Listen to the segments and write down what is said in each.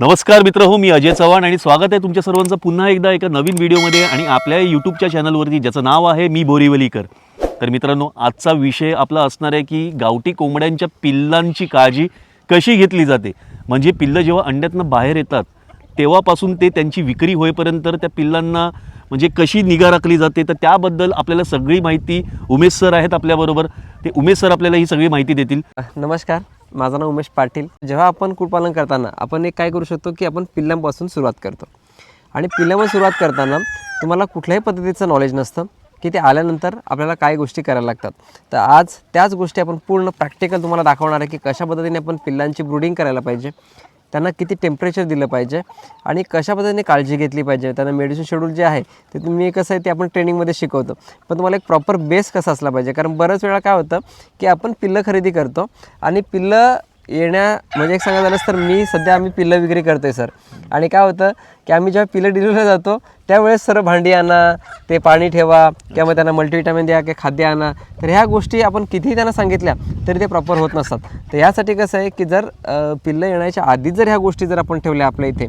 नमस्कार मित्र हो मी अजय चव्हाण आणि स्वागत आहे तुमच्या सर्वांचं पुन्हा एकदा एका नवीन व्हिडिओमध्ये आणि आपल्या यूट्यूबच्या चॅनलवरती ज्याचं नाव आहे मी बोरिवलीकर. तर मित्रांनो आजचा विषय आपला असणार आहे की गावठी कोंबड्यांच्या पिल्लांची काळजी कशी घेतली जाते? म्हणजे पिल्लं जेव्हा अंड्यातनं बाहेर येतात तेव्हापासून ते त्यांची विक्री होईपर्यंत त्या पिल्लांना म्हणजे कशी निगा राखली जाते? तर त्याबद्दल आपल्याला सगळी माहिती उमेश सर आहेत आपल्याबरोबर. ते उमेश सर आपल्याला ही सगळी माहिती देतील. नमस्कार. माझं नाव उमेश पाटील. जेव्हा आपण कुक्कुटपालन करताना आपण एक काय करू शकतो की आपण पिल्लांपासून सुरुवात करतो. आणि पिल्ल्यामध्ये सुरुवात करताना तुम्हाला कुठल्याही पद्धतीचं नॉलेज नसतं की ते आल्यानंतर आपल्याला काय गोष्टी करायला लागतात. तर आज त्याच गोष्टी आपण पूर्ण प्रॅक्टिकल तुम्हाला दाखवणार आहे की कशा पद्धतीने आपण पिल्लांची ब्रुडिंग करायला पाहिजे. त्यांना किती टेम्परेचर दिलं पाहिजे आणि कशा पद्धतीने काळजी घेतली पाहिजे त्यांना मेडिसिन शेड्यूल जे आहे ते तुम्ही कसं आहे ते आपण ट्रेनिंगमध्ये शिकवतो. पण तुम्हाला एक प्रॉपर बेस कसा असला पाहिजे? कारण बऱ्याच वेळा काय होतं की आपण पिल्लं खरेदी करतो आणि पिल्लं येण्या म्हणजे एक सांगायचं झालंच तर मी सध्या आम्ही पिल्लं विक्री करतोय सर. आणि काय होतं की आम्ही जेव्हा पिल्लं डिलिव्हरीला जातो त्यावेळेस सर भांडी आणा ते पाणी ठेवा किंवा मग त्यांना मल्टीविटामिन द्या किंवा खाद्य आणा. तर ह्या गोष्टी आपण कितीही त्यांना सांगितल्या तरी ते प्रॉपर होत नसतात. तर ह्यासाठी कसं आहे की जर पिल्लं येण्याच्या आधीच जर ह्या गोष्टी जर आपण ठेवल्या आपल्या इथे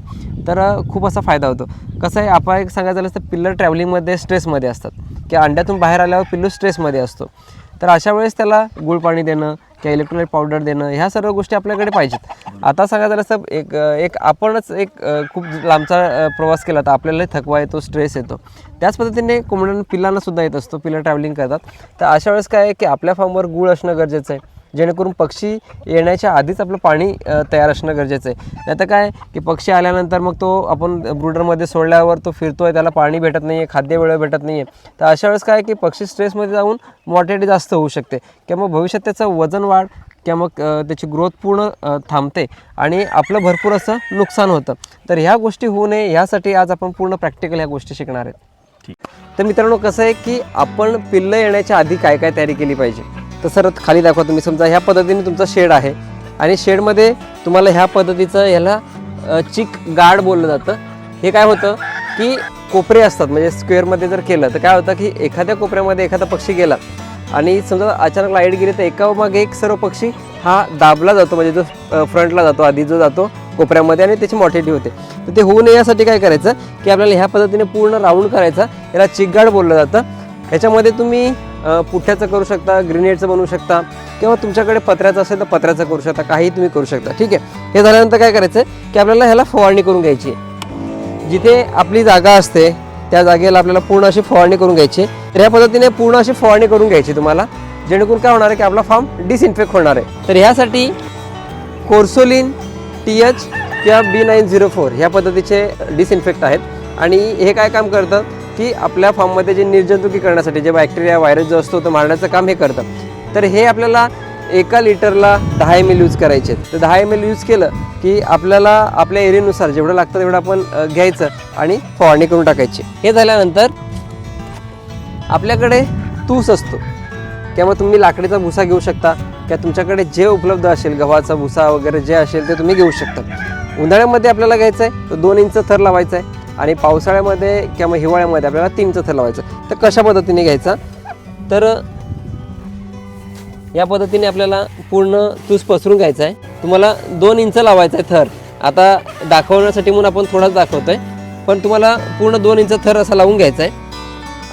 तर खूप असा फायदा होतो. कसं आहे आपण एक सांगायचं झालं तर पिल्लं ट्रॅव्हलिंगमध्ये स्ट्रेसमध्ये असतात. की अंड्यातून बाहेर आल्यावर पिल्लू स्ट्रेसमध्ये असतो. तर अशा वेळेस त्याला गुळ पाणी देणं किंवा इलेक्ट्रोलाइट पावडर देणं ह्या सर्व गोष्टी आपल्याकडे पाहिजेत. आता सांगायचं झालं तर एक एक आपणच एक खूप लांबचा प्रवास केला तर आपल्याला थकवा येतो स्ट्रेस येतो. त्याच पद्धतीने कोंबड्यांना पिल्लांना सुद्धा येत असतो पिल्ला ट्रॅव्हलिंग करतात. तर अशा वेळेस काय आहे की आपल्या फार्मवर गुळ असणं गरजेचं आहे. जेणेकरून पक्षी येण्याच्या आधीच आपलं पाणी तयार असणं गरजेचं आहे. नाही तर काय की पक्षी आल्यानंतर मग तो आपण ब्रुडरमध्ये सोडल्यावर तो फिरतोय त्याला पाणी भेटत नाही आहे खाद्य वेळेवर भेटत नाही आहे तर अशा वेळेस काय आहे की पक्षी स्ट्रेसमध्ये जाऊन मॉर्टेलिटी जास्त होऊ शकते. किंवा मग भविष्यात त्याचं वजन वाढ किंवा मग त्याची ग्रोथ पूर्ण थांबते आणि आपलं भरपूर असं नुकसान होतं. तर ह्या गोष्टी होऊ नये ह्यासाठी आज आपण पूर्ण प्रॅक्टिकल ह्या गोष्टी शिकणार आहेत. ठीक. तर मित्रांनो कसं आहे की आपण पिल्लं येण्याच्या आधी काय काय तयारी केली पाहिजे? तर सर खाली दाखवा तुम्ही. समजा ह्या पद्धतीने तुमचा शेड आहे आणि शेडमध्ये तुम्हाला ह्या पद्धतीचं ह्याला चिक गार्ड बोललं जातं. हे काय होतं की कोपरे असतात म्हणजे स्क्वेअरमध्ये जर केलं तर काय होतं की एखाद्या कोपऱ्यामध्ये एखादा पक्षी गेला आणि समजा अचानक लाइट गेली तर एका मागे एक सर्व पक्षी हा दाबला जातो म्हणजे जो फ्रंटला जातो आधी जो जातो कोपऱ्यामध्ये आणि त्याची मॉर्टिलिटी होते. तर ते होऊ नये यासाठी काय करायचं की आपल्याला ह्या पद्धतीने पूर्ण राऊंड करायचा. याला चिकगाड बोललं जातं. ह्याच्यामध्ये तुम्ही पुठ्याचं करू शकता ग्रेनेडचं बनवू शकता किंवा तुमच्याकडे पत्र्याचं असेल तर पत्र्याचं करू शकता काही तुम्ही करू शकता. ठीक आहे? हे झाल्यानंतर काय करायचं की आपल्याला ह्याला फवारणी करून घ्यायची आहे. जिथे आपली जागा असते त्या जागेला आपल्याला पूर्ण अशी फवारणी करून घ्यायची आहे. तर ह्या पद्धतीने पूर्ण अशी फवारणी करून घ्यायची तुम्हाला जेणेकरून काय होणार आहे की आपला फार्म डिसइन्फेक्ट होणार आहे. तर ह्यासाठी कोर्सोलिन टी एच किंवा बी नाईन झिरो फोर ह्या पद्धतीचे डिसइन्फेक्ट आहेत. आणि हे काय काम करतं? की आपल्या फार्ममध्ये जे निर्जंतुकी करण्यासाठी जे बॅक्टेरिया व्हायरस जो असतो तो मारण्याचं काम हे करतं. तर हे आपल्याला एका लिटरला दहा एम एल यूज करायचे आहेत. तर दहा एम एल यूज केलं की आपल्याला आपल्या एरियानुसार जेवढं लागतं तेवढं आपण घ्यायचं आणि फवारणी करून टाकायची. हे झाल्यानंतर आपल्याकडे तूस असतो. किंवा तुम्ही लाकडीचा भुसा घेऊ शकता किंवा तुमच्याकडे जे उपलब्ध असेल गव्हाचा भुसा वगैरे जे असेल ते तुम्ही घेऊ शकता. उन्हाळ्यामध्ये आपल्याला घ्यायचं आहे तर दोन इंच थर लावायचा आहे आणि पावसाळ्यामध्ये किंवा हिवाळ्यामध्ये आपल्याला तीन थर लावायचं. तर कशा पद्धतीने घ्यायचा? तर या पद्धतीने आपल्याला पूर्ण तूस पसरून घ्यायचा आहे. तुम्हाला दोन इंच लावायचा आहे थर. आता दाखवण्यासाठी म्हणून आपण थोडाच दाखवतो आहे पण तुम्हाला पूर्ण दोन इंच थर असा लावून घ्यायचा आहे.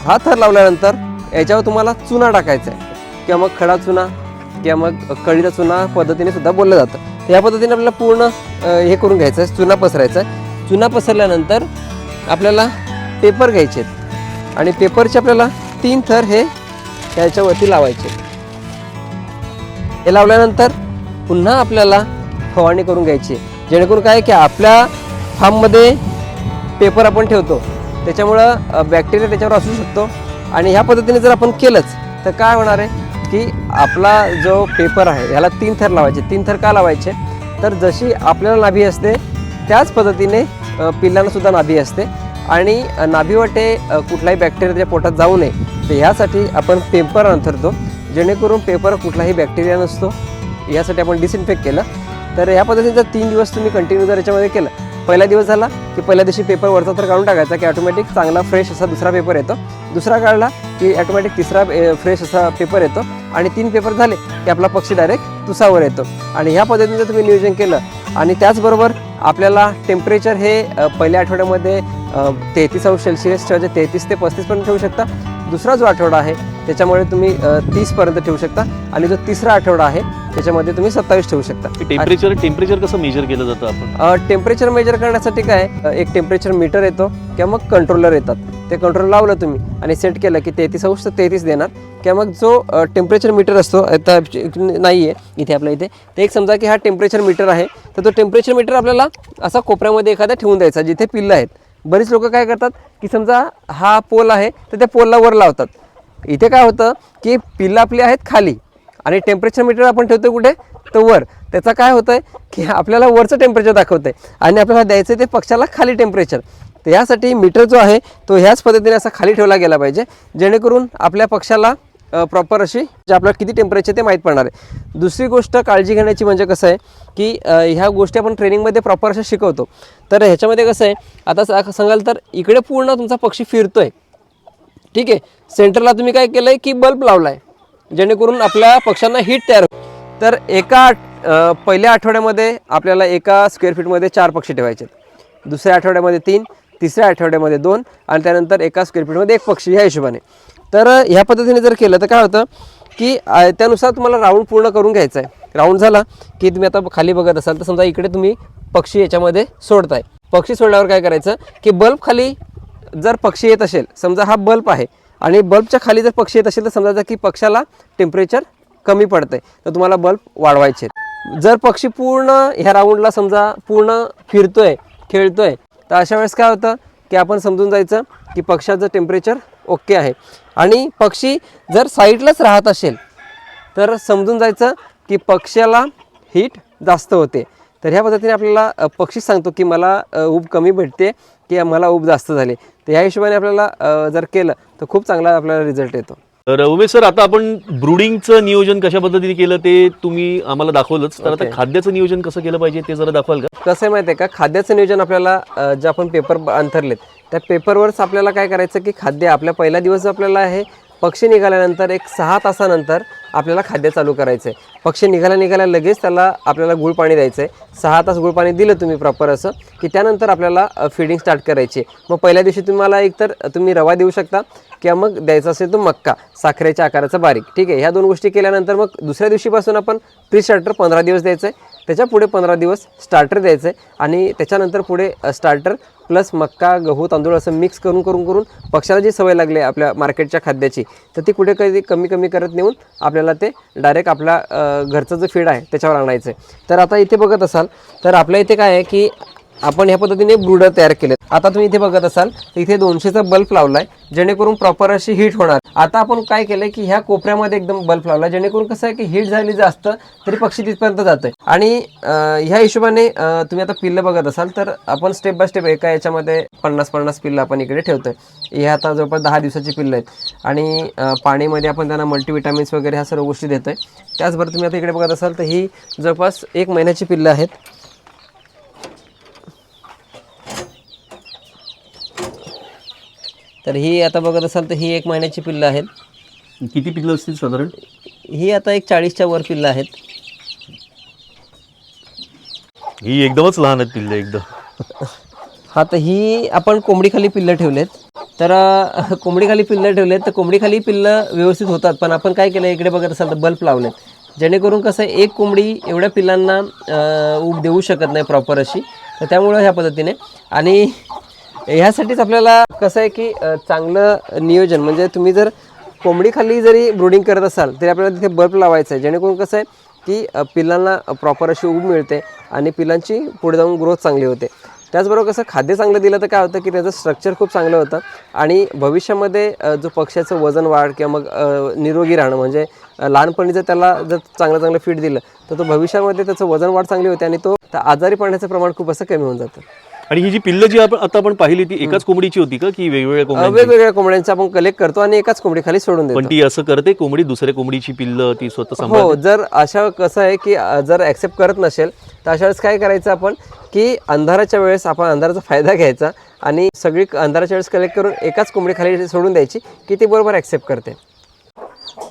हा थर लावल्यानंतर याच्यावर तुम्हाला चुना टाकायचा आहे. किंवा मग खडा चुना किंवा मग कळीचा चुना पद्धतीने सुद्धा बोललं जातं. या पद्धतीने आपल्याला पूर्ण हे करून घ्यायचं आहे. चुना पसरायचा आहे. चुना पसरल्यानंतर आपल्याला पेपर घ्यायचे आहेत. आणि पेपरचे आपल्याला तीन थर हे याच्यावरती लावायचे हे लावल्यानंतर पुन्हा आपल्याला फवारणी करून घ्यायची जेणेकरून काय की आपल्या फार्ममध्ये पेपर आपण ठेवतो. त्याच्यामुळं बॅक्टेरिया त्याच्यावर असू शकतो. आणि ह्या पद्धतीने जर आपण केलंच तर काय होणार आहे की आपला जो पेपर आहे ह्याला तीन थर लावायचे. तीन थर का लावायचे? तर जशी आपल्याला नाभी असते त्याच पद्धतीने पिल्लांनासुद्धा नाभी असते. आणि अ, नाभीवाटे कुठलाही बॅक्टेरिया त्याच्या पोटात जाऊ नये. तर ह्यासाठी आपण पेपर अंथरतो जेणेकरून पेपर कुठलाही बॅक्टेरिया नसतो. यासाठी आपण डिसइन्फेक्ट केलं. तर ह्या पद्धतीने जर तीन दिवस तुम्ही कंटिन्यू जर याच्यामध्ये केलं पहिला दिवस झाला की पहिल्या दिवशी पेपर वरचा तर काढून टाकायचा की ऑटोमॅटिक चांगला फ्रेश असा दुसरा पेपर येतो. दुसरा काढला की ऑटोमॅटिक तिसरा फ्रेश असा पेपर येतो. आणि तीन पेपर झाले की आपला पक्षी डायरेक्ट तुसावर येतो. आणि ह्या पद्धतीने जर तुम्ही नियोजन केलं आणि त्याचबरोबर आपल्याला टेम्परेचर हे पहिल्या आठवड्यामध्ये तेहतीस अंश सेल्सिअस ठेवायचे तेहतीस ते पस्तीसपर्यंत ठेवू शकता. दुसरा जो आठवडा आहे त्याच्यामुळे तुम्ही तीसपर्यंत ठेवू शकता. आणि जो तिसरा आठवडा आहे त्याच्यामध्ये तुम्ही सत्तावीस ठेवू शकता. टेम्परेचर टेम्परेचर कसं मेजर केलं जातं आपण? टेम्परेचर मेजर करण्यासाठी काय एक टेम्परेचर मीटर येतो किंवा मग कंट्रोलर येतात. ते कंट्रोलर लावलं तुम्ही आणि सेट केलं की तेहतीस अंश तर तेहतीस देणार. किंवा मग जो टेम्परेचर मीटर असतो आता नाही आहे इथे आपल्या इथे. ते एक समजा की हा टेम्परेचर मीटर आहे तर तो टेम्परेचर मीटर आपल्याला असा कोपऱ्यामध्ये एखाद्या ठेवून द्यायचा जिथे पिल्लं आहेत. बरीच लोक काय करतात की समजा हा पोल आहे तर त्या पोलला वर लावतात. इथे काय होतं की पिल्लं आपली आहेत खाली आणि टेम्परेचर मीटर आपण ठेवतो कुठे? तर वर. त्याचा काय होतं आहे की आपल्याला वरचं टेम्परेचर दाखवतं आहे आणि आपल्याला द्यायचं ते पक्षाला खाली टेम्परेचर तर यासाठी मीटर जो आहे तो ह्याच पद्धतीने असा खाली ठेवला गेला पाहिजे जेणेकरून आपल्या पक्षाला प्रॉपर अशी जे आपल्याला किती टेम्परेचर ते माहीत पडणार आहे. दुसरी गोष्ट काळजी घेण्याची म्हणजे कसं आहे की ह्या गोष्टी आपण ट्रेनिंगमध्ये प्रॉपर अशा शिकवतो. तर ह्याच्यामध्ये कसं आहे आता सांगाल तर इकडे पूर्ण तुमचा पक्षी फिरतो आहे ठीक आहे सेंटरला तुम्ही काय केलं आहे की बल्ब लावला आहे जेणेकरून आपल्या पक्ष्यांना हीट तयार तर एका आठ- पहिल्या आठवड्यामध्ये आपल्याला एका स्क्वेअर फीटमध्ये चार पक्षी ठेवायचे आहेत. दुसऱ्या आठवड्यामध्ये तीन तिसऱ्या आठवड्यामध्ये दोन आणि त्यानंतर एका स्क्वेअर फीटमध्ये एक पक्षी ह्या हिशोबाने. तर ह्या पद्धतीने जर केलं तर काय होतं की त्यानुसार तुम्हाला राऊंड पूर्ण करून घ्यायचं आहे. राऊंड झाला की तुम्ही आता खाली बघत असाल तर समजा इकडे तुम्ही पक्षी याच्यामध्ये सोडताय. पक्षी सोडल्यावर काय करायचं की बल्ब खाली जर पक्षी येत असेल समजा हा बल्ब आहे आणि बल्बच्या खाली जर पक्षी येत असेल तर समजायचं की पक्षाला टेम्परेचर कमी पडतंय तर तुम्हाला बल्ब वाढवायचे जर पक्षी पूर्ण ह्या राऊंडला समजा पूर्ण फिरतोय खेळतोय तर अशा वेळेस काय होतं की आपण समजून जायचं की पक्षाचं टेम्परेचर ओके आहे. आणि पक्षी जर साईडलाच राहत असेल तर समजून जायचं की पक्ष्याला हीट जास्त होते. तर ह्या पद्धतीने आपल्याला पक्षी सांगतो की मला ऊब कमी भेटते की मला ऊब जास्त झाले. तर ह्या हिशोबाने आपल्याला जर केलं तर खूप चांगला आपल्याला रिझल्ट येतो. तर उमेश सर आता आपण ब्रुडिंगचं नियोजन कशा पद्धतीने केलं ते तुम्ही आम्हाला दाखवलंच. तर आता. खाद्याचं नियोजन कसं केलं पाहिजे ते जरा दाखवाल का? कसं आहे माहिती आहे का? खाद्याचं नियोजन आपल्याला जे आपण पेपर अंथरलेत त्या पेपरवरच आपल्याला काय करायचं की खाद्य आपल्या पहिला दिवस आपल्याला आहे पक्षी निघाल्यानंतर एक सहा तासानंतर आपल्याला खाद्य चालू करायचं आहे पक्षी निघाला निघाला लगेच त्याला आपल्याला गुळ पाणी द्यायचं आहे सहा तास गुळ पाणी दिलं तुम्ही प्रॉपर असं की त्यानंतर आपल्याला फिडिंग स्टार्ट करायची. मग पहिल्या दिवशी तुम्हाला एकतर तुम्ही रवा देऊ शकता किंवा मग द्यायचा असेल तो मक्का साखरेच्या आकाराचा बारीक. ठीक आहे ह्या दोन गोष्टी केल्यानंतर मग दुसऱ्या दिवशीपासून आपण प्री स्टार्टर पंधरा दिवस द्यायचं आहे त्याच्या पुढे पंधरा दिवस स्टार्टर द्यायचं आहे आणि त्याच्यानंतर पुढे स्टार्टर प्लस मक्का गहू तांदूळ असं मिक्स करून करून करून पक्षाला जी सवय लागली आहे आपल्या मार्केटच्या खाद्याची तर ती कुठे कधी कमी कमी करत नेऊन आपल्याला ते डायरेक्ट आपल्या घरचं जे फीड आहे त्याच्यावर आणायचं आहे तर आता इथे बघत असाल तर आपल्या इथे काय आहे की आपण ह्या पद्धतीने ब्रुडर तयार केले आता तुम्ही इथे बघत असाल तर इथे दोनशेचा बल्ब लावलाय जेणेकरून प्रॉपर अशी हीट होणार. आता आपण काय केलंय की ह्या कोपऱ्यामध्ये एकदम बल्ब लावला जेणेकरून कसं आहे की हीट झाली जास्त तरी पक्षी तिथपर्यंत जाते आणि ह्या हिशोबाने तुम्ही आता पिल्लं बघत असाल तर आपण स्टेप बाय स्टेप एका याच्यामध्ये पन्नास पन्नास पिल्लं आपण इकडे ठेवतोय. हे आता जवळपास दहा दिवसाची पिल्लं आहेत. आणि पाणीमध्ये आपण त्यांना मल्टीविटामिन्स वगैरे ह्या सर्व गोष्टी देतोय. त्याचबरोबर तुम्ही आता इकडे बघत असाल तर ही जवळपास एक महिन्याची पिल्लं आहेत. तर ही आता बघत असाल तर ही एक महिन्याची पिल्लं आहेत. किती पिल्लं असतील साधारण? ही आता एक चाळीसच्या वर पिल्लं आहेत. ही एकदमच लहान आहेत पिल्लं एकदम. हा तर ही आपण कोंबडीखाली पिल्लं ठेवलेत. तर अ, कोंबडीखाली पिल्लं ठेवलेत तर कोंबडीखाली पिल्लं व्यवस्थित होतात. पण आपण काय केलं इकडे बघत असाल तर बल्ब लावलेत. जेणेकरून कसं आहे एक कोंबडी एवढ्या पिल्लांना अ, ऊब देऊ शकत नाही प्रॉपर अशी. तर त्यामुळं ह्या पद्धतीने. आणि ह्यासाठीच आपल्याला कसं आहे की चांगलं नियोजन म्हणजे तुम्ही जर कोंबडीखाली जरी ब्रुडिंग करत असाल तरी आपल्याला तिथे बल्ब लावायचं आहे. जेणेकरून कसं आहे की पिलांना प्रॉपर अशी ऊब मिळते आणि पिलांची पुढे जाऊन ग्रोथ चांगली होते. त्याचबरोबर कसं खाद्य चांगलं दिलं तर काय होतं की त्याचं स्ट्रक्चर खूप चांगलं होतं आणि भविष्यामध्ये जो पक्ष्याचं वजन वाढ किंवा मग निरोगी राहणं म्हणजे लहानपणी जर त्याला जर चांगलं चांगलं फीड दिलं तर तो भविष्यामध्ये त्याचं वजन वाढ चांगली होते आणि तो आजारी पडण्याचं प्रमाण खूप असं कमी होऊन जातं. आणि ही जी पिल्लं जी आपण आता आपण पाहिली ती एकाच कोंबडीची होती का? की वेगवेगळ्या अ, कोंबड्यांची? वेगवेगळ्या कोंबड्यांचं आपण कलेक्ट करतो आणि एकाच कोंबडीखाली सोडून देतो. पण ती असं करते कोंबडी दुसऱ्या कोंबडीची पिल्लं ती स्वतः हो जर अशा कसं आहे की अ, जर ॲक्सेप्ट करत नसेल तर अशा वेळेस काय करायचं आपण की अंधाराच्या वेळेस आपण अंधाराचा फायदा घ्यायचा आणि सगळी अंधाराच्या वेळेस कलेक्ट करून एकाच कोंबडी खाली सोडून द्यायची की ती बरोबर ॲक्सेप्ट करते.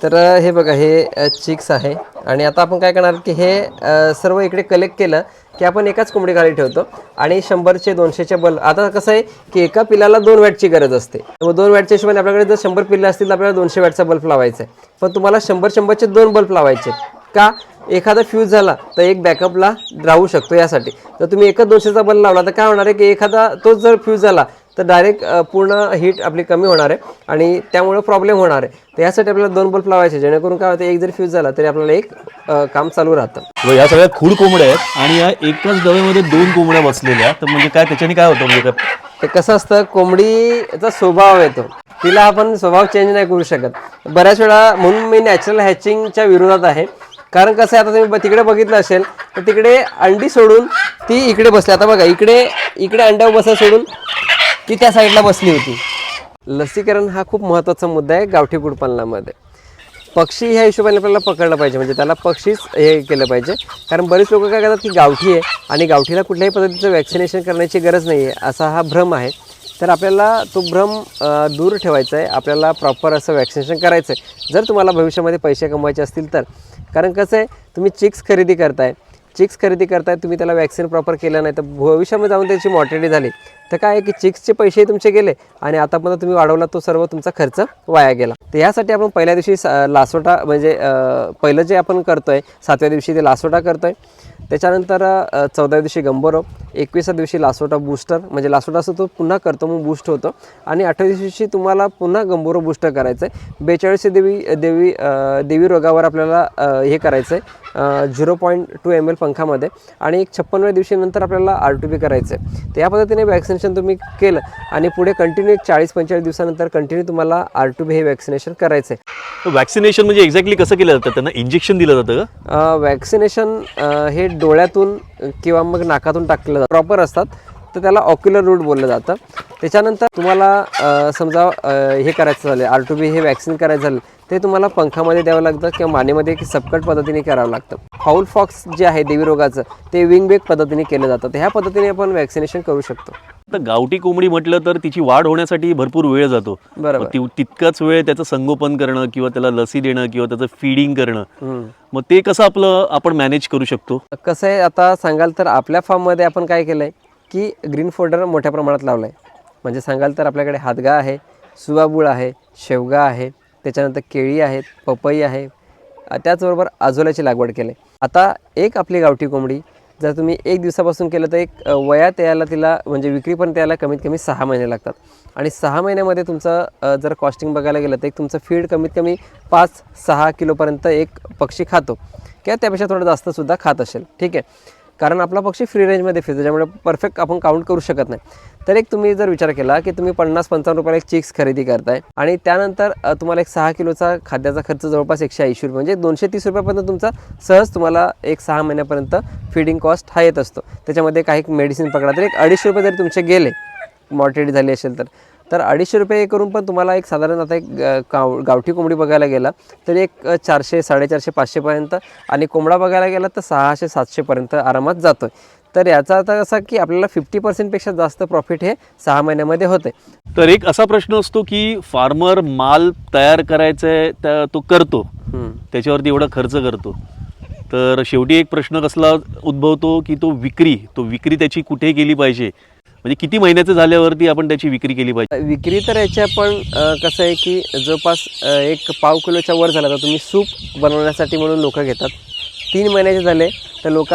तर अ, हे बघा हे चिक्स आहे. आणि आता आपण काय करणार की हे अ, सर्व इकडे कलेक्ट केलं की आपण एकाच कोंबडी खाली ठेवतो आणि शंभरचे दोनशेचे बल्ब आता कसं आहे की एका पिलाला दोन वॅटची गरज असते. व दोन वॅटच्या हिशोबाने आपल्याकडे जर शंभर पिल्लं असतील तर आपल्याला दोनशे वॅटचा बल्ब लावायचा आहे. पण तुम्हाला शंभर शंभरचे दोन बल्ब लावायचे का? एखादा फ्यूज झाला तर एक बॅकअपला राहू शकतो यासाठी. जर तुम्ही एकच दोनशेचा बल्ब लावला तर काय होणार आहे की एखादा तोच जर फ्यूज झाला तर डायरेक्ट पूर्ण हीट आपली कमी होणार आहे आणि त्यामुळे प्रॉब्लेम होणार आहे. तर यासाठी आपल्याला दोन बल्ब लावायचे जेणेकरून काय होतं एक जर फ्यूज झाला तरी आपल्याला एक काम चालू राहतं. व या सगळ्या खूड कोंबड्या आहेत आणि या एकाच डब्यामध्ये दोन कोंबड्या बसलेल्या तर म्हणजे काय त्याच्याने काय होतं म्हणजे? काय ते कसं असतं कोंबडीचा स्वभाव येतो. तिला आपण स्वभाव चेंज नाही करू शकत. बऱ्याच वेळा म्हणून मी नॅचरल हॅचिंगच्या विरोधात आहे. कारण कसं आहे आता तुम्ही ब- तिकडे बघितलं असेल तर तिकडे अंडी सोडून ती इकडे बसली. आता बघा इकडे इकडे अंड्यावर बसा सोडून ती त्या साईडला बसली होती. लसीकरण हा खूप महत्त्वाचा मुद्दा आहे गावठी कुडपालनामध्ये पक्षी ह्या हिशोबाने आपल्याला पकडलं पाहिजे म्हणजे त्याला पक्षीच हे केलं पाहिजे. कारण बरेच लोक काय करतात की गावठी आहे आणि गावठीला कुठल्याही पद्धतीचं वॅक्सिनेशन करण्याची गरज नाही आहे असा हा भ्रम आहे. तर आपल्याला तो भ्रम दूर ठेवायचा आहे आपल्याला प्रॉपर असं वॅक्सिनेशन करायचं आहे जर तुम्हाला भविष्यामध्ये पैसे कमवायचे असतील तर. कारण कसं आहे तुम्ही चिक्स खरेदी करताय. चिक्स खरेदी करताय तुम्ही त्याला वॅक्सिन प्रॉपर केलं नाही तर भविष्यामध्ये जाऊन त्याची मॉर्टेलिटी झाली. तर काय आहे की चिक्सचे पैसे तुमचे गेले आणि आतापर्यंत तुम्ही वाढवला तो सर्व तुमचा खर्च वाया गेला. तर यासाठी आपण पहिल्या दिवशी लासोटा म्हणजे पहिलं जे आपण करतोय सातव्या दिवशी ते लासोटा करतोय. त्याच्यानंतर चौदाव्या दिवशी गंबोरो एकविसा दिवशी लासोटा बूस्टर म्हणजे लासोटा असं तो पुन्हा करतो मग बूस्ट होतो. आणि अठ्ठावीस दिवशी तुम्हाला पुन्हा गंबोरो बूस्टर करायचं आहे बेचाळीसशे देवी देवी देवी रोगावर आपल्याला हे करायचं आहे zero point two M L पंखामध्ये. आणि एक छप्पनव्या दिवशी नंतर आपल्याला आर टू बी करायचं आहे तर या पद्धतीने वॅक्सिनेशन तुम्ही केलं आणि पुढे कंटिन्यू एक चाळीस पंचेचाळीस दिवसानंतर कंटिन्यू तुम्हाला आर टू बी हे वॅक्सिनेशन करायचं आहे वॅक्सिनेशन म्हणजे एक्झॅक्टली कसं केलं जातं? त्यांना इंजेक्शन दिलं जातं का? वॅक्सिनेशन हे डोळ्यातून किंवा मग नाकातून टाकलं जातं. प्रॉपर असतात. तर त्याला ऑक्युलर रूट बोललं जातं. त्याच्यानंतर तुम्हाला समजा हे करायचं झालं आर टू बी हे वॅक्सिन करायचं झालं ते तुम्हाला पंखामध्ये द्यावं लागतं किंवा मानेमध्ये एक सबकट पद्धतीने करावं लागतं. फाऊल फॉक्स जे आहे देवी रोगाचं ते विंग बेक पद्धतीने केलं जातं. ह्या पद्धतीने आपण वॅक्सिनेशन करू शकतो. तर गावठी कोंबडी म्हटलं तर तिची वाढ होण्यासाठी भरपूर वेळ जातो बरोबर ती- तितकाच वेळ त्याचं संगोपन करणं किंवा त्याला लसी देणं किंवा त्याचं फिडिंग करणं. मग ते कसं आपलं आपण मॅनेज करू शकतो कसं आहे आता सांगाल तर आपल्या फार्ममध्ये आपण काय केलं आहे की ग्रीन फोल्डर मोठ्या प्रमाणात लावलं आहे म्हणजे सांगाल तर आपल्याकडे हातगा आहे सुवाबूळ आहे शेवगा आहे त्याच्यानंतर केळी आहेत पपई आहे अ, त्याचबरोबर आजोल्याची लागवड केली आहे. आता एक आपली गावठी कोंबडी जर तुम्ही एक दिवसापासून केलं तर एक वयात यायला तिला म्हणजे विक्री पण त्याला कमीत कमी सहा महिने लागतात. आणि सहा महिन्यामध्ये तुमचं जर कॉस्टिंग बघायला गेलं तर एक तुमचं फीड कमीत कमी पाच सहा किलोपर्यंत एक पक्षी खातो. किंवा त्यापेक्षा थोडं जास्तसुद्धा खात असेल. ठीक आहे? कारण आपला पक्षी फ्री रेंजमध्ये फिरतो ज्यामुळे परफेक्ट आपण काउंट करू शकत नाही. तर एक तुम्ही जर विचार केला की तुम्ही पन्नास पंचावन्न रुपयाला एक चिक्स खरेदी करताय आणि त्यानंतर तुम्हाला एक सहा किलोचा खाद्याचा खर्च जवळपास एकशे ऐंशी रुपये म्हणजे दोनशे तीस रुपयापर्यंत तुमचा सहज तुम्हाला एक सहा महिन्यापर्यंत फिडिंग कॉस्ट हा येत असतो. त्याच्यामध्ये काही मेडिसिन पकडा तर एक अडीचशे रुपये जरी तुमचे गेले मॉर्टेलिटी झाली असेल तर. तर अडीचशे रुपये करून पण तुम्हाला एक साधारण आता एक गाव गावठी कोंबडी बघायला गेला तर एक चारशे साडेचारशे पाचशेपर्यंत आणि कोंबडा बघायला गेला तर सहाशे सातशेपर्यंत आरामात जातो तर याचा अर्थ असा की आपल्याला फिफ्टी पर्सेंटपेक्षा जास्त प्रॉफिट हे सहा महिन्यामध्ये होते तर एक असा प्रश्न असतो की फार्मर माल तयार करायचा आहे त्या तो करतो. त्याच्यावरती एवढा खर्च करतो. तर शेवटी एक प्रश्न कसला उद्भवतो की तो विक्री तो विक्री त्याची कुठे केली पाहिजे? म्हणजे किती महिन्याचं झाल्यावरती आपण त्याची विक्री केली पाहिजे? विक्री तर याच्या पण कसं आहे की जवळपास एक पाव किलोच्या वर झाला तर तुम्ही सूप बनवण्यासाठी म्हणून लोक घेतात. तीन महिन्याचे झाले तर लोक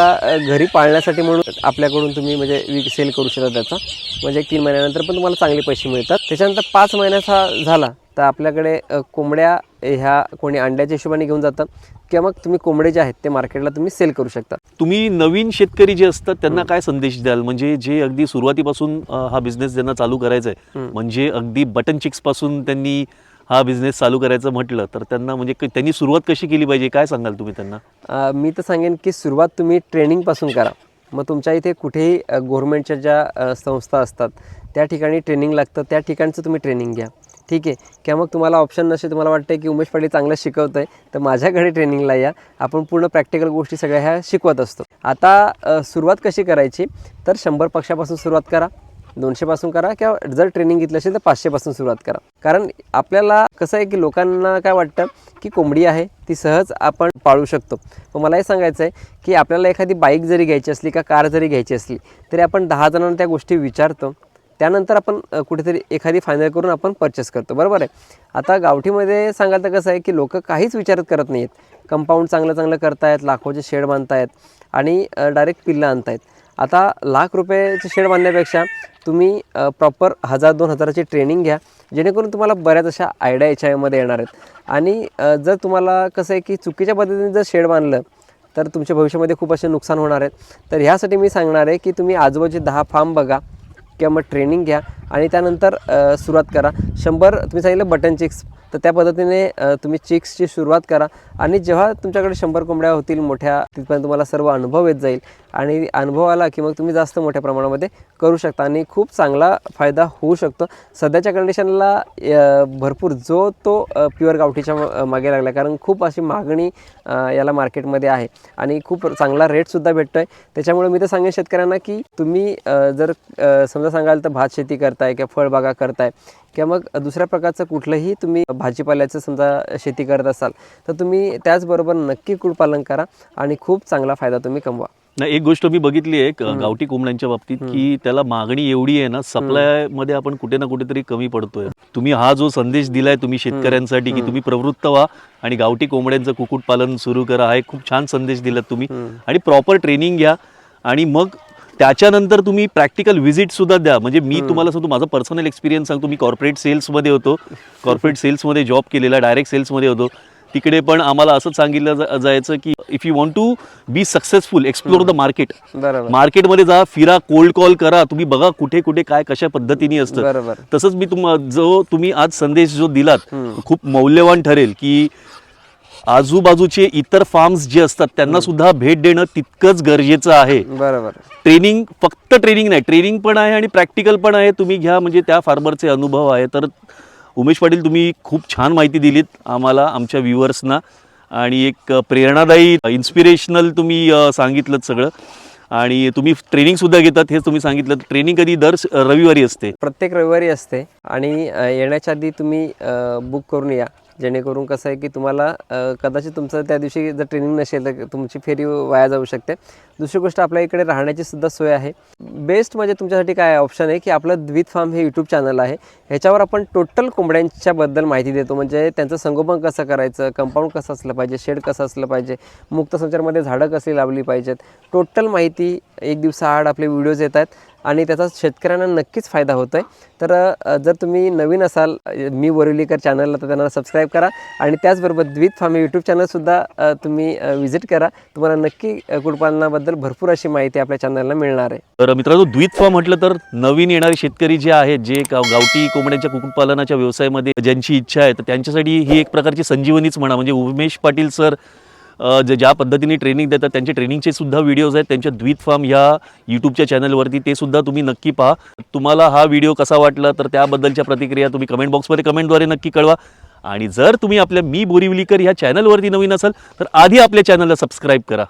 घरी पाळण्यासाठी म्हणून आपल्याकडून तुम्ही म्हणजे विक सेल करू शकता त्याचा. म्हणजे तीन महिन्यानंतर पण तुम्हाला चांगले पैसे मिळतात. त्याच्यानंतर पाच महिन्याचा झाला तर आपल्याकडे कोंबड्या ह्या कोणी अंड्याच्या हिशोबाने घेऊन जातात किंवा मग तुम्ही कोंबडे जे आहेत ते मार्केटला तुम्ही सेल करू शकता. तुम्ही नवीन शेतकरी जे असतात त्यांना काय संदेश द्याल? म्हणजे जे अगदी सुरुवातीपासून अ, हा बिझनेस ज्यांना चालू करायचा आहे म्हणजे अगदी बटन चिक्सपासून त्यांनी हा बिझनेस चालू करायचं म्हटलं तर त्यांना म्हणजे क- त्यांनी सुरुवात कशी केली पाहिजे? काय सांगाल तुम्ही त्यांना? अ, मी तर सांगेन की सुरुवात तुम्ही ट्रेनिंगपासून करा. मग तुमच्या इथे कुठेही गव्हर्नमेंटच्या ज्या अ, संस्था असतात त्या ठिकाणी ट्रेनिंग लागतं त्या ठिकाणचं तुम्ही ट्रेनिंग घ्या. ठीक आहे. किंवा मग तुम्हाला ऑप्शन नसे तुम्हाला वाटतं की उमेश पाटील चांगलं शिकवतं आहे तर माझ्याकडे ट्रेनिंगला या. आपण पूर्ण प्रॅक्टिकल गोष्टी सगळ्या ह्या शिकवत असतो. आता सुरुवात कशी करायची? तर शंभर पक्षापासून सुरुवात करा. दोनशेपासून करा किंवा जर ट्रेनिंग घेतलं असेल तर पाचशेपासून सुरुवात करा. कारण आपल्याला कसं आहे की लोकांना काय वाटतं की कोंबडी आहे ती सहज आपण पाळू शकतो. पण मला हे सांगायचं आहे की आपल्याला एखादी बाईक जरी घ्यायची असली का कार जरी घ्यायची असली तरी आपण दहा जणांना त्या गोष्टी विचारतो. त्यानंतर आपण कुठेतरी एखादी फायनल करून आपण परचेस करतो. बरोबर आहे? आता गावठीमध्ये सांगाल तर कसं आहे की लोक काहीच विचारत करत नाही आहेत कंपाऊंड चांगलं चांगलं करतायत लाखोचे शेड बांधतायत आणि डायरेक्ट पिल्लं आणतायत. आता लाख रुपयाचे शेड बांधण्यापेक्षा तुम्ही प्रॉपर हजार दोन हजाराची ट्रेनिंग घ्या. जेणेकरून तुम्हाला बऱ्याच अशा आयडिया याच्यामध्ये येणार आहेत. आणि जर तुम्हाला कसं आहे की चुकीच्या पद्धतीने जर शेड बांधलं तर तुमच्या भविष्यामध्ये खूप असे नुकसान होणार आहेत. तर ह्यासाठी मी सांगणार आहे की तुम्ही आजूबाजूचे दहा फार्म बघा. किंवा मग ट्रेनिंग घ्या आणि त्यानंतर सुरुवात करा. शंभर तुम्ही सांगितलं बटन चिक्स तर त्या पद्धतीने तुम्ही चिक्सची सुरुवात करा. आणि जेव्हा तुमच्याकडे शंभर कोंबड्या होतील मोठ्या तिथपर्यंत तुम्हाला सर्व अनुभव येत जाईल. आणि अनुभव आला की मग तुम्ही जास्त मोठ्या प्रमाणामध्ये करू शकता आणि खूप चांगला फायदा होऊ शकतो. सध्याच्या कंडिशनला भरपूर जो तो प्युअर गावठीच्या मागे लागला. कारण खूप अशी मागणी याला मार्केटमध्ये आहे. आणि खूप चांगला रेटसुद्धा भेटतो आहे त्याच्यामुळे मी तर सांगेन शेतकऱ्यांना की तुम्ही जर समजा सांगाल तर भात शेती करताय किंवा फळबागा करताय किंवा मग दुसऱ्या प्रकारचं कुठलंही तुम्ही भाजीपाल्याचं समजा शेती करत असाल तर तुम्ही त्याचबरोबर नक्की कुळपालन करा आणि खूप चांगला फायदा तुम्ही कमवा. नाही एक गोष्ट मी बघितली आहे गावठी कोंबड्यांच्या बाबतीत की त्याला मागणी एवढी आहे ना सप्लायमध्ये आपण कुठे ना कुठेतरी कमी पडतोय. तुम्ही हा जो संदेश दिलाय तुम्ही शेतकऱ्यांसाठी की तुम्ही प्रवृत्त व्हा आणि गावठी कोंबड्यांचं कुक्कुट पालन सुरू करा हा एक खूप छान संदेश दिलात तुम्ही. आणि प्रॉपर ट्रेनिंग घ्या आणि मग त्याच्यानंतर तुम्ही प्रॅक्टिकल व्हिजिट सुद्धा द्या. म्हणजे मी तुम्हाला सांगतो माझा पर्सनल एक्सपिरियन्स सांगतो मी कॉर्पोरेट सेल्समध्ये होतो. कॉर्पोरेट सेल्समध्ये जॉब केलेला डायरेक्ट सेल्समध्ये होतो. तिकडे पण आम्हाला असंच सांगितलं जायचं की if you want to be successful explore the market मार्केटमध्ये जा फिरा कोल्ड कॉल करा. तुम्ही बघा कुठे कुठे काय कशा पद्धतीने असतं. तसंच मी तुम जो तुम्ही आज संदेश जो दिलात खूप मौल्यवान ठरेल की आजूबाजूचे इतर फार्म्स जे असतात त्यांना सुद्धा भेट देणं तितकंच गरजेचं आहे. बरोबर. ट्रेनिंग फक्त ट्रेनिंग नाही. ट्रेनिंग पण आहे आणि प्रॅक्टिकल पण आहे. तुम्ही घ्या म्हणजे त्या फार्मरचे अनुभव आहे. तर उमेश पाटील तुम्ही खूप छान माहिती दिलीत आम्हाला आमच्या व्ह्युअर्सना. आणि एक प्रेरणादायी इन्स्पिरेशनल तुम्ही सांगितलं सगळं. आणि तुम्ही ट्रेनिंगसुद्धा घेतात हेच तुम्ही सांगितलं. ट्रेनिंग कधी दर रविवारी असते. प्रत्येक रविवारी असते. आणि येण्याच्या आधी तुम्ही बुक करून या. जेणेकरून कसं आहे की तुम्हाला कदाचित तुमचं त्या दिवशी जर ट्रेनिंग नसेल तर तुमची फेरी वाया जाऊ शकते. दुसरी गोष्ट आपल्या इकडे राहण्याची सुद्धा सोय आहे. बेस्ट म्हणजे तुमच्यासाठी काय ऑप्शन आहे की आपलं द्वित फार्म हे यूट्यूब चॅनल आहे. ह्याच्यावर आपण टोटल कोंबड्यांच्याबद्दल माहिती देतो. म्हणजे त्यांचं संगोपन कसं करायचं कंपाऊंड कसं असलं पाहिजे शेड कसं असलं पाहिजे मुक्त संचारमध्ये झाडं कशी लावली पाहिजेत. टोटल माहिती एक दिवसाआड आपले व्हिडिओज येत आहेत. आणि त्याचा शेतकऱ्यांना नक्कीच फायदा होतो आहे तर जर तुम्ही नवीन असाल मी वरुलीकर चॅनलला तर त्यांना सबस्क्राईब करा. आणि त्याचबरोबर द्वित फार्म यूट्यूब चॅनलसुद्धा तुम्ही व्हिजिट करा. तुम्हाला नक्की कुडपालनाबद्दल कुक्कुटपालनाबद्दल भरपूर अशी माहिती आपल्या चॅनलला मिळणार आहे. तर मित्रांनो द्वित फार्म म्हटलं तर नवीन येणारे शेतकरी जे आहेत जे गावठी कोंबड्यांच्या कुक्कुटपालनाच्या व्यवसायामध्ये ज्यांची इच्छा आहे तर त्यांच्यासाठी ही एक प्रकारची संजीवनीच म्हणा. म्हणजे उमेश पाटील सर जे ज्या पद्धतीने ट्रेनिंग देतात त्यांचे ट्रेनिंगचे सुद्धा व्हिडिओज आहेत. त्यांच्या द्वित फार्म ह्या यूट्यूबच्या चॅनलवरती ते सुद्धा तुम्ही नक्की पहा. तुम्हाला हा व्हिडिओ कसा वाटला तर त्याबद्दलच्या प्रतिक्रिया तुम्ही कमेंट बॉक्समध्ये कमेंटद्वारे नक्की कळवा. आणि जर तुम्ही आपल्या मी बोरिवलीकर ह्या चॅनलवरती नवीन असाल तर आधी आपल्या चॅनलला सबस्क्राईब करा.